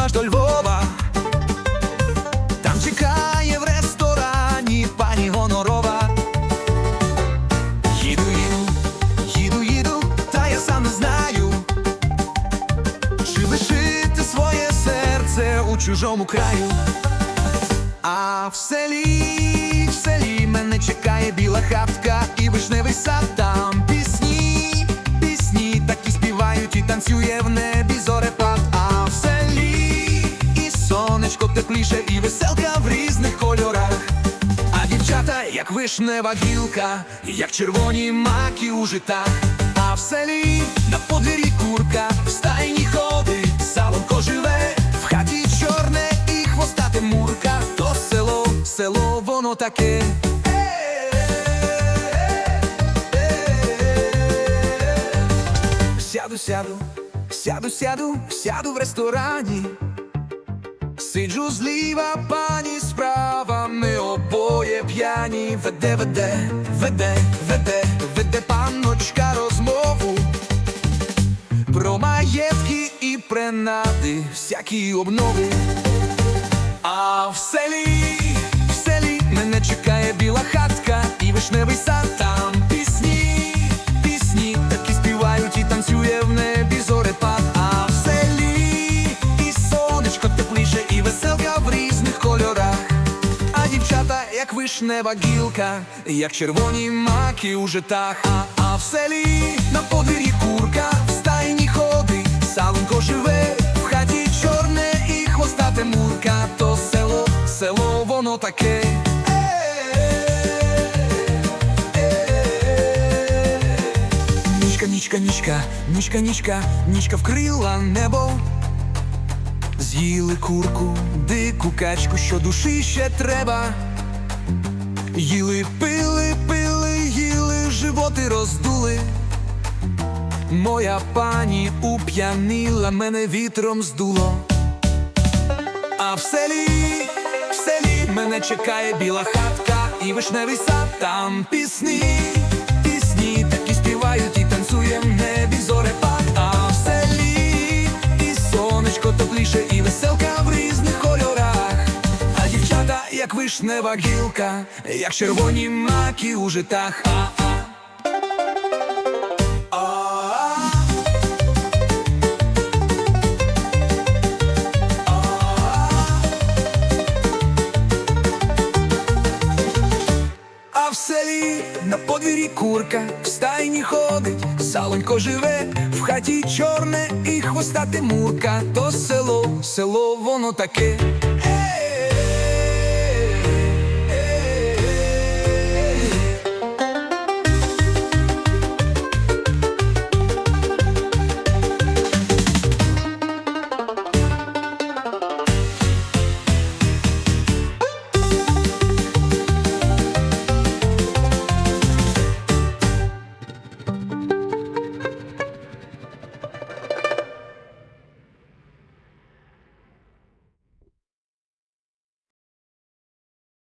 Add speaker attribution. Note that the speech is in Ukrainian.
Speaker 1: Києва до Львова, там чекає в ресторані пані Гонорова. Їду, їду, їду, їду, та я сам не знаю, чи лишити своє серце у чужому краю, а в селі, в селі мене чекає біла. Тепліше, і веселка в різних кольорах. А дівчата, як вишнева гілка, як червоні маки у житах. А в селі на подвір'ї курка, в стайні ходить, салонко живе, в хаті чорне і хвостате мурка, то село, село воно таке. Сяду, сяду, сяду, сяду, сяду в ресторані. Сиджу зліва, пані справа, ми обоє п'яні. Веде, веде, веде, веде, веде панночка розмову про маєтки і принади, всякі обнови. А в селі, в селі мене чекає біла хатка вишнева гілка, як червоні маки у житах. А, а в селі на подвір'ї курка, в стайні ходить, салонко живе, в хаті чорне і хвостате мурка, то село, село воно таке. Нічка, нічка, нічка, нічка, нічка, нічка вкрила небо. З'їли курку, дику качку, що душі ще треба. Їли, пили, пили, їли, животи роздули. Моя пані уп'янила, мене вітром здуло. А в селі, в селі мене чекає біла хатка і вишневий сад, там пісні, пісні такі співають і танцює в небі зорепад. А в селі і сонечко тепліше, і вишнева гілка, як червоні маки у житах. А в селі на подвір'ї курка, в стайні ходить, салонько живе, в хаті чорне і хвостате мурка, то село, село воно таке.